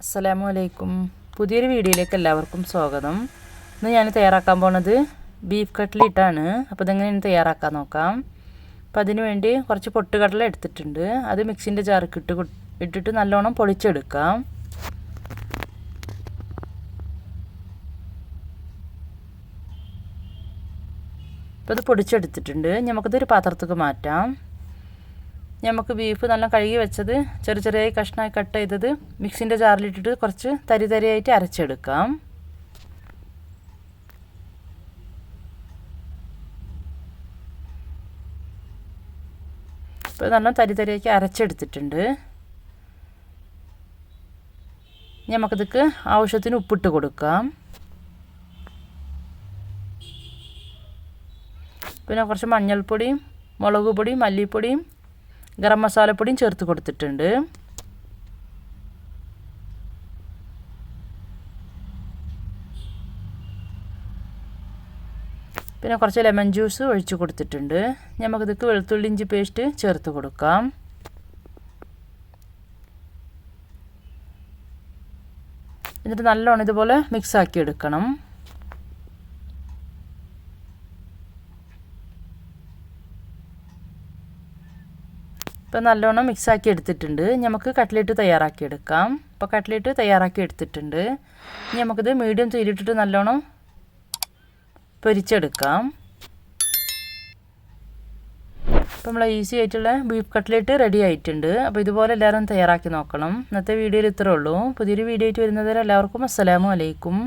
അസ്സലാമു അലൈക്കും പുതിയൊരു വീഡിയോയിലേക്ക് എല്ലാവർക്കും സ്വാഗതം. ഇന്ന് ഞാൻ തയ്യാറാക്കാൻ പോണത് ബീഫ് കട്ട്ലിട്ടാണ് അപ്പോൾ ഞാൻ തയ്യാറാക്കാൻ നോക്കാം. അപ്പോൾ അതിന് വേണ്ടി കുറച്ച് പൊട്ടുകടല എടുത്തിട്ടുണ്ട്. അത് മിക്സിന്റെ ജാർക്ക് ഇട്ട് ഇട്ടിട്ട് നല്ലോണം പൊളിച്ചെടുക്കാം. അപ്പോൾ അത് പൊടിച്ചെടുത്തിട്ടുണ്ട്. നമുക്കതൊരു പാത്രത്തേക്ക് മാറ്റാം. നമുക്ക് ബീഫ് നല്ല കഴുകി വെച്ചത് ചെറിയ ചെറിയ കഷ്ണമായി കട്ട് ചെയ്തത്. മിക്സിന്റെ ജാറിലിട്ടിട്ട് കുറച്ച് തരി തരിയായിട്ട് അരച്ചെടുക്കാം. ഇപ്പോൾ നല്ല തരി തരിയാക്കി അരച്ചെടുത്തിട്ടുണ്ട്. നമുക്കിതൊക്കെ ആവശ്യത്തിന് ഉപ്പിട്ട് കൊടുക്കാം. പിന്നെ കുറച്ച് മഞ്ഞൾപ്പൊടിയും മുളക് പൊടിയും മല്ലിപ്പൊടിയും ഗരം മസാലപ്പൊടിയും ചേർത്ത് കൊടുത്തിട്ടുണ്ട്. പിന്നെ കുറച്ച് ലെമൺ ജ്യൂസ് ഒഴിച്ച് കൊടുത്തിട്ടുണ്ട്. നമുക്കിതൊക്കെ വെളുത്തുള്ളി ഇഞ്ചി പേസ്റ്റ് ചേർത്ത് കൊടുക്കാം. എന്നിട്ട് നല്ലോണം ഇതുപോലെ മിക്സ് ആക്കി എടുക്കണം. ഇപ്പം നല്ലോണം മിക്സാക്കി എടുത്തിട്ടുണ്ട്. നമുക്ക് കട്ട്ലേറ്റ് തയ്യാറാക്കി എടുക്കാം. ഇപ്പോൾ കട്ട്ലേറ്റ് തയ്യാറാക്കി എടുത്തിട്ടുണ്ട്. ഇനി നമുക്കിത് മീഡിയം തീരിട്ടിട്ട് നല്ലോണം പൊരിച്ചെടുക്കാം. അപ്പോൾ നമ്മൾ ഈസി ആയിട്ടുള്ള ബീഫ് കട്ട്ലേറ്റ് റെഡി ആയിട്ടുണ്ട്. അപ്പോൾ ഇതുപോലെ എല്ലാവരും തയ്യാറാക്കി നോക്കണം. ഇന്നത്തെ വീഡിയോയിൽ ഇത്രേ ഉള്ളൂ. പുതിയൊരു വീഡിയോ ആയിട്ട് വരുന്നതുവരെ എല്ലാവർക്കും അസ്സലാമു അലൈക്കും.